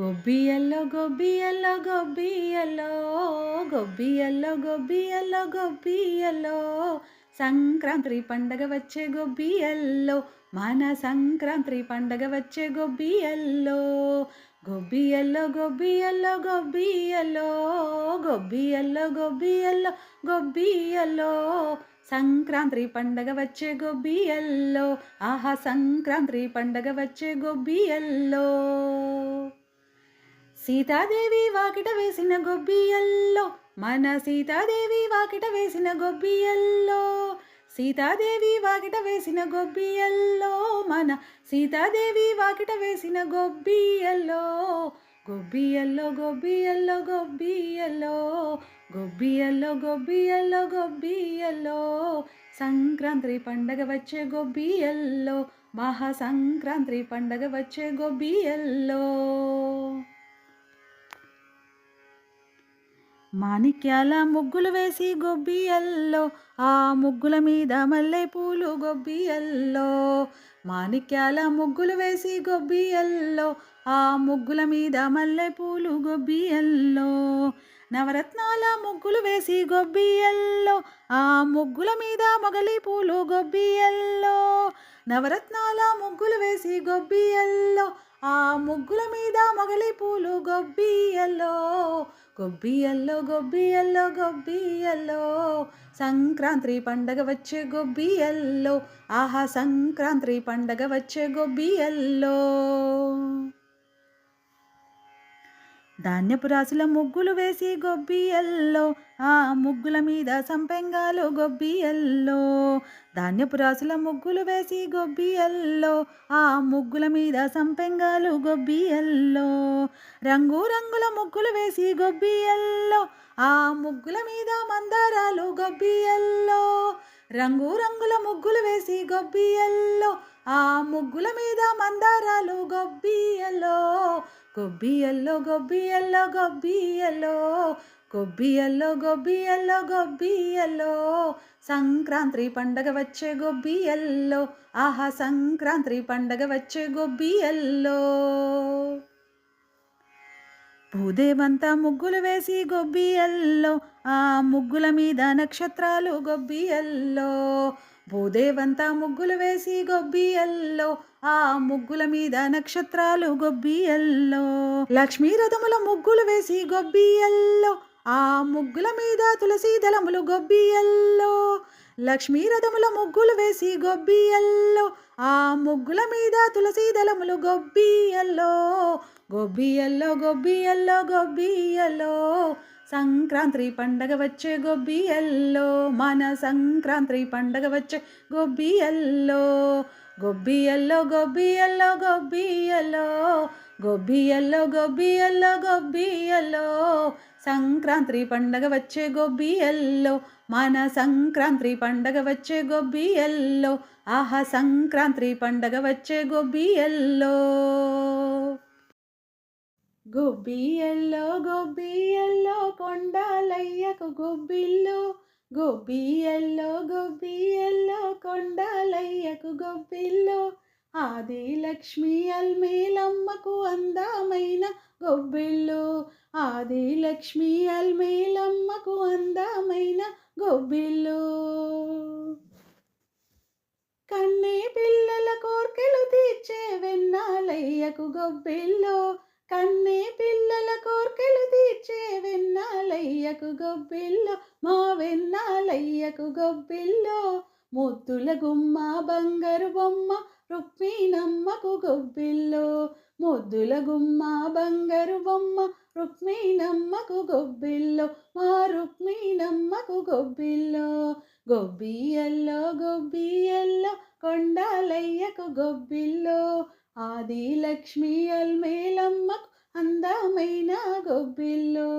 గొబ్బియల్లో గొబ్బియల్లో గొబ్బియల్లో గొబ్బియల్లో గొబ్బియల్లో గొబ్బియల్లో. సంక్రాంతి పండగ వచ్చే గొబ్బియల్లో మన సంక్రాంతి పండగ వచ్చే గొబ్బియల్లో. గొబ్బియల్లో గొబ్బియల్లో గొబ్బియల్లో గొబ్బియల్లో గొబ్బియల్లో గొబ్బియల్లో. సంక్రాంతి పండగ వచ్చే గొబ్బియల్లో ఆహా సంక్రాంతి పండగ వచ్చే గొబ్బియల్లో. సీతాదేవి వాకిట వేసిన గొబ్బియల్లో మన సీతాదేవి వాకిట వేసిన గొబ్బియల్లో సీతాదేవి వాకిట వేసిన గొబ్బియల్లో మన సీతాదేవి వాకిట వేసిన గొబ్బియల్లో గొబ్బియల్లో గొబ్బియల్లో గొబ్బియల్లో గొబ్బియల్లో గొబ్బియల్లో గొబ్బియల్లో సంక్రాంతి పండగ వచ్చే గొబ్బియల్లో మహా సంక్రాంతి పండగ వచ్చే గొబ్బియల్లో. మాణిక్యాల ముగ్గులు వేసి గొబ్బియల్లో ఆ ముగ్గుల మీద మల్లె పూలు గొబ్బియల్లో. మాణిక్యాల ముగ్గులు వేసి గొబ్బియల్లో ఆ ముగ్గుల మీద మల్లె పూలు గొబ్బియల్లో. నవరత్నాల ముగ్గులు వేసి గొబ్బియల్లో ఆ ముగ్గుల మీద మొగలి పూలు గొబ్బియల్లో. నవరత్నాల ముగ్గులు వేసి గొబ్బియల్లో ఆ ముగ్గుల మీద మొగలి పూలు గొబ్బియల్లో. గొబ్బియల్లో గొబ్బియల్లో గొబ్బియల్లో సంక్రాంతి పండగ వచ్చే గొబ్బియల్లో. ఆహా సంక్రాంతి పండగ వచ్చే గొబ్బియల్లో. ధాన్యపు రాసుల ముగ్గులు వేసి గొబ్బియల్లో ఆ ముగ్గుల మీద సంపెంగాలు గొబ్బియల్లో. ధాన్యపు రాసుల ముగ్గులు వేసి గొబ్బియల్లో ఆ ముగ్గుల మీద సంపెంగాలు గొబ్బియల్లో. రంగు రంగుల ముగ్గులు వేసి గొబ్బియల్లో ఆ ముగ్గుల మీద మందారాలు గొబ్బియల్లో. రంగు రంగుల ముగ్గులు వేసి గొబ్బియల్లో ఆ ముగ్గుల మీద మందారాలు గొబ్బియల్లో. గొబ్బియల్లో గొబ్బియల్లో గొబ్బియల్లో గొబ్బియల్లో గొబ్బియల్లో గొబ్బియల్లో. సంక్రాంతి పండగ వచ్చే గొబ్బియల్లో ఆహా సంక్రాంతి పండగ వచ్చే గొబ్బియల్లో. భూదేవంతా ముగ్గులు వేసి గొబ్బియల్లో ఆ ముగ్గుల మీద నక్షత్రాలు గొబ్బియల్లో. భూదేవంతా ముగ్గులు వేసి గొబ్బియల్లో ఆ ముగ్గుల మీద నక్షత్రాలు గొబ్బియల్లో లక్ష్మీ రథముల ముగ్గులు వేసి గొబ్బియల్లో ఆ ముగ్గుల మీద తులసి దళములు గొబ్బియల్లో లక్ష్మీ రథముల ముగ్గులు వేసి గొబ్బియల్లో ఆ ముగ్గుల మీద తులసి దళములు గొబ్బియల్లో గొబ్బియల్లో గొబ్బియల్లో గొబ్బియల్లో సంక్రాంతి పండగ వచ్చే గొబ్బియల్లో మన సంక్రాంతి పండగ వచ్చే గొబ్బియల్లో గొబ్బియల్లో గొబ్బియల్లో గొబ్బియల్లో గొబ్బియల్లో గొబ్బియల్లో గొబ్బియల్లో సంక్రాంతి పండగ వచ్చే గొబ్బియల్లో మన సంక్రాంతి పండగ వచ్చే గొబ్బియల్లో ఆహా సంక్రాంతి పండగ వచ్చే గొబ్బియల్లో గొబ్బియల్లో గొబ్బియల్లో కొండాలయ్యకు గొబ్బిల్లు. గొబ్బియల్లో గొబ్బియల్లో కొండాలయ్యకు గొబ్బిల్లు. ఆది లక్ష్మి అల్మేలమ్మకు అందమైన గొబ్బిళ్ళు ఆది లక్ష్మి అల్మేలమ్మకు అందమైన గొబ్బిళ్ళు కన్నే పిల్లల కోర్కెలు తీర్చే వెన్నాలయ్యకు గొబ్బిల్లో. కన్నే పిల్లల కోర్కెలు తీర్చే వెన్నాలయ్యకు గొబ్బిల్లో మా వెన్నాలయ్యకు గొబ్బిల్లో. ముద్దుల గుమ్మ బంగారు బొమ్మ రుక్మిణమ్మకు గొబ్బిల్లో. ముద్దుల గుమ్మ బంగారు బొమ్మ రుక్మిణమ్మకు గొబ్బిల్లో. మా రుక్మిణమ్మకు గొబ్బిల్లో. గొబ్బియల్లో గొబ్బియల్లో కొండాలయ్యకు గొబ్బిల్లో. ఆది లక్ష్మి అల్మేలమ్మకు అందమైన గొబ్బిల్లో.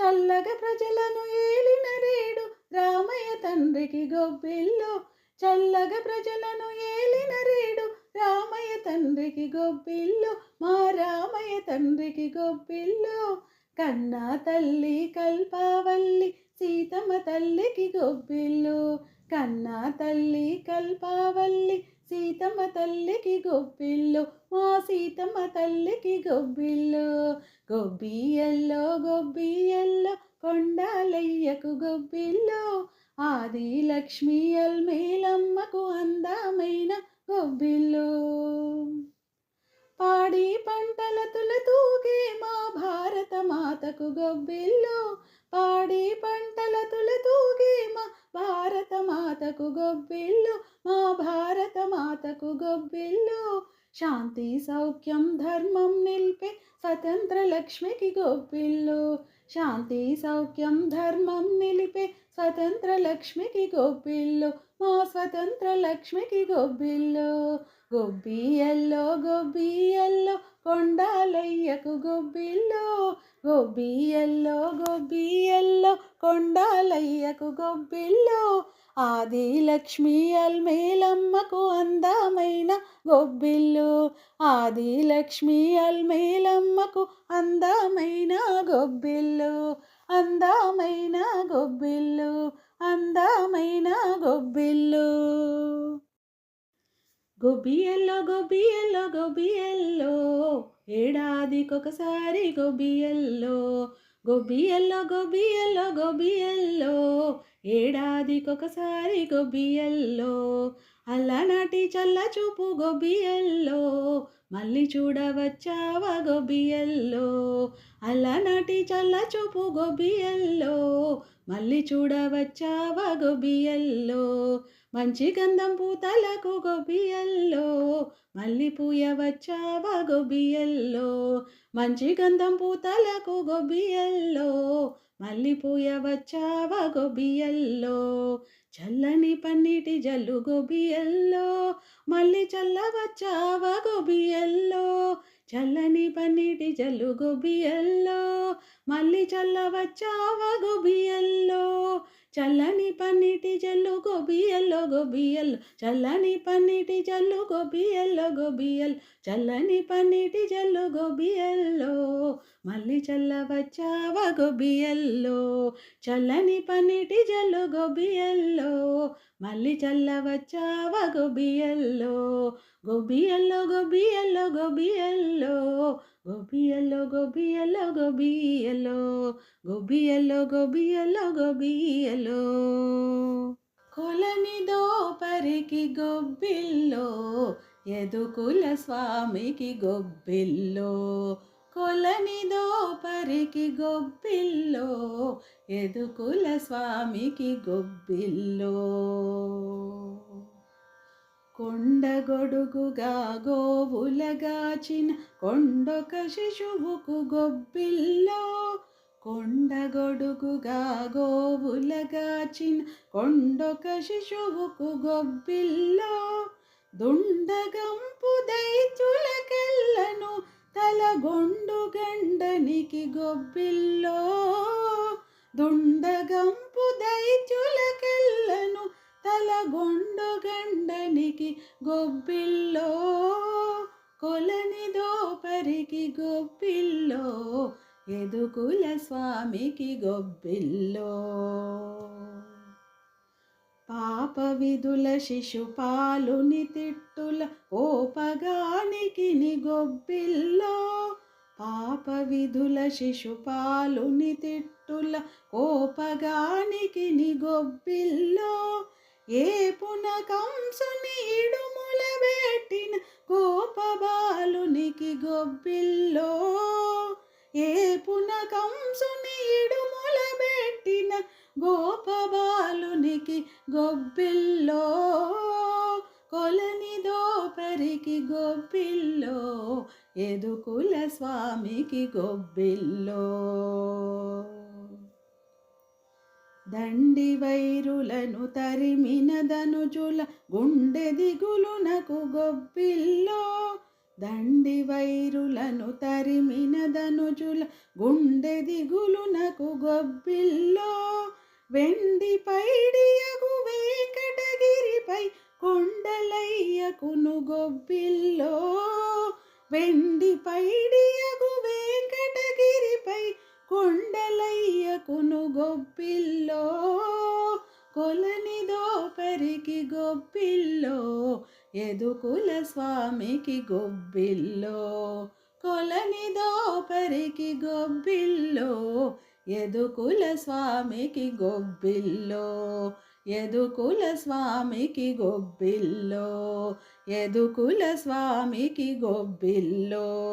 చల్లగా ప్రజలను ఏలిన రేడు రామయ్య తండ్రికి గొబ్బిల్లో. చల్లగా ప్రజలను ఏలిన రేడు రామయ్య తండ్రికి గొబ్బిల్లు. మా రామయ్య తండ్రికి గొబ్బిల్లు. కన్నా తల్లి కల్పావల్లి సీతమ్మ తల్లికి గొబ్బిల్లు. కన్నా తల్లి కల్పావల్లి సీతమ్మ తల్లికి గొబ్బిల్లు మా సీతమ్మ తల్లికి గొబ్బిల్లు గొబ్బియల్లో గొబ్బియల్లో కొండాలయ్యకు గొబ్బిల్లు ఆది లక్ష్మీ అల్మేలమ్మకు అందమైన గొబ్బిల్లు పాడి పంటల తులతూగే మా భారత మాతకు గొబ్బిల్లు. పాడి పంటల తులతూగే మా భారత మాతకు గొబ్బిల్లు. మా భారత మాతకు గొబ్బిల్లు. శాంతి సౌఖ్యం ధర్మం నిలిపే స్వతంత్ర లక్ష్మికి గొప్పిల్లు శాంతి సౌఖ్యం ధర్మం నిలిపే స్వతంత్ర లక్ష్మికి గొప్పిల్లు మా స్వతంత్ర లక్ష్మికి గొబ్బిల్లు. గొబ్బియల్లో గొబ్బియల్లో కొండాలయ్యకు గొబ్బిల్లో గొబ్బియల్లో గొబ్బియల్లో కొండాలయ్యకు గొబ్బిల్లో ఆది లక్ష్మీ అల్మేలమ్మకు అందమైన గొబ్బిల్లు ఆది లక్ష్మీ అల్మేలమ్మకు అందమైన గొబ్బిల్లు అందమైన గొబ్బిల్లు అందమైన గొబ్బిల్లు గొబ్బియల్లో గొబ్బియల్లో గొబ్బియల్లో ఏడాదికొకసారి గొబ్బియల్లో గొబ్బియల్లో గొబ్బియల్లో గొబ్బియల్లో ఏడాదికొకసారి గొబ్బియల్లో అల్లనాటి చల్ల చూపు గొబ్బియల్లో మళ్ళీ చూడవచ్చావా గొబ్బియల్లో అల్లనాటి చల్ల చూపు గొబ్బియల్లో మళ్ళీ చూడవచ్చావా గొబ్బియల్లో మంచి గంధం పూతలకు గొబ్బియల్లో గొబియల్లో మల్లిపూయవచ్చావా గొబ్బియల్లో మంచి గంధం పూతలకు గొబ్బియల్లో గొబియల్లో మల్లిపూయవచ్చావా గొబ్బియల్లో చల్లని పన్నీటి జల్లు గొబియల్లో మళ్ళీ చల్లవచ్చావ గొబియల్లో. చల్లని పన్నీటి జల్లు గొబియల్లో మళ్ళీ చల్లవచ్చావ గొబియల్లో. చల్లని పన్నీటి జల్లు గొబియల్లో గొబియల్లో చల్లని పన్నీటి జల్లు గొబియల్లో గొబియల్. చల్లని పన్నీటి జల్లు గొబియల్లో. మళ్ళీ చల్లవచ్చావ గొబియల్లో? చల్లని పన్నిటి జల్లు గొబియల్లో. మళ్ళీ చల్లవచ్చావ గొబియల్లో? గొబియల్లో గొబియల్లో గొబియల్లో. గొబియల్లో గొబియల్లో గొబియల్లో. గొబియల్లో గొబియల్లో గొబియల్లో. కొలని దోపరికి గొబ్బిల్లో ఎదుకుల స్వామికి గొబ్బిల్లో. కొలనిదో పరికి గొబ్బిల్లో ఎదుకుల స్వామికి గొబ్బిల్లో. కొండగొడుగుగా గోవులగాచిన కొండొక శిశువుకు గొబ్బిల్లో. కొండగొడుగుగా గోవులగాచిన కొండొక శిశువుకు గొబ్బిల్లో. దుండగంపు దైతులకెల్లను తలగొండు గండనికి గొబ్బిల్లో దుండగంపు దైచులకెళ్ళను తలగొండు గండనికి గొబ్బిల్లో కొలని దోపరికి గొబ్బిల్లో ఎదుకుల స్వామికి గొబ్బిల్లో. పాప విధుల శిశుపాలుని తిట్టుల కోపగానికి నిగొబ్బిల్లో. పాప విధుల శిశుపాలుని తిట్టుల కోపగానికి నిగొబ్బిల్లో. ఏ పునకంసుని ఇడుముల పెట్టిన కోపబాలునికి గొబ్బిల్లో ఏ పునకంసుని ఇడుముల పెట్టిన గోపబాలునికి గొబ్బిల్లో కొలని దోపరికి గొబ్బిల్లో ఎదుకుల స్వామికి గొబ్బిల్లో. దండి వైరులను తరిమిన ధనుజుల గుండె దిగులునకు గొబ్బిల్లో దండి వైరులను తరిమిన ధనుజుల గుండె దిగులునకు గొబ్బిల్లో వెండి పైడియగు వేకటగిరిపై కొండలయ్యకును గొబ్బిల్లో వెండి పైడియగు వేకటగిరిపై కొండలయ్యకును గొబ్బిల్లో కొలని దోపరికి గొబ్బిల్లో ఎదుకుల స్వామికి గొబ్బిల్లో. కొలని దోపరికి గొబ్బిల్లో ఎదుకుల స్వామికి గొబ్బిల్లో ఎదుకుల స్వామికి గొబ్బిల్లో ఎదుకుల స్వామికి గొబ్బిల్లో.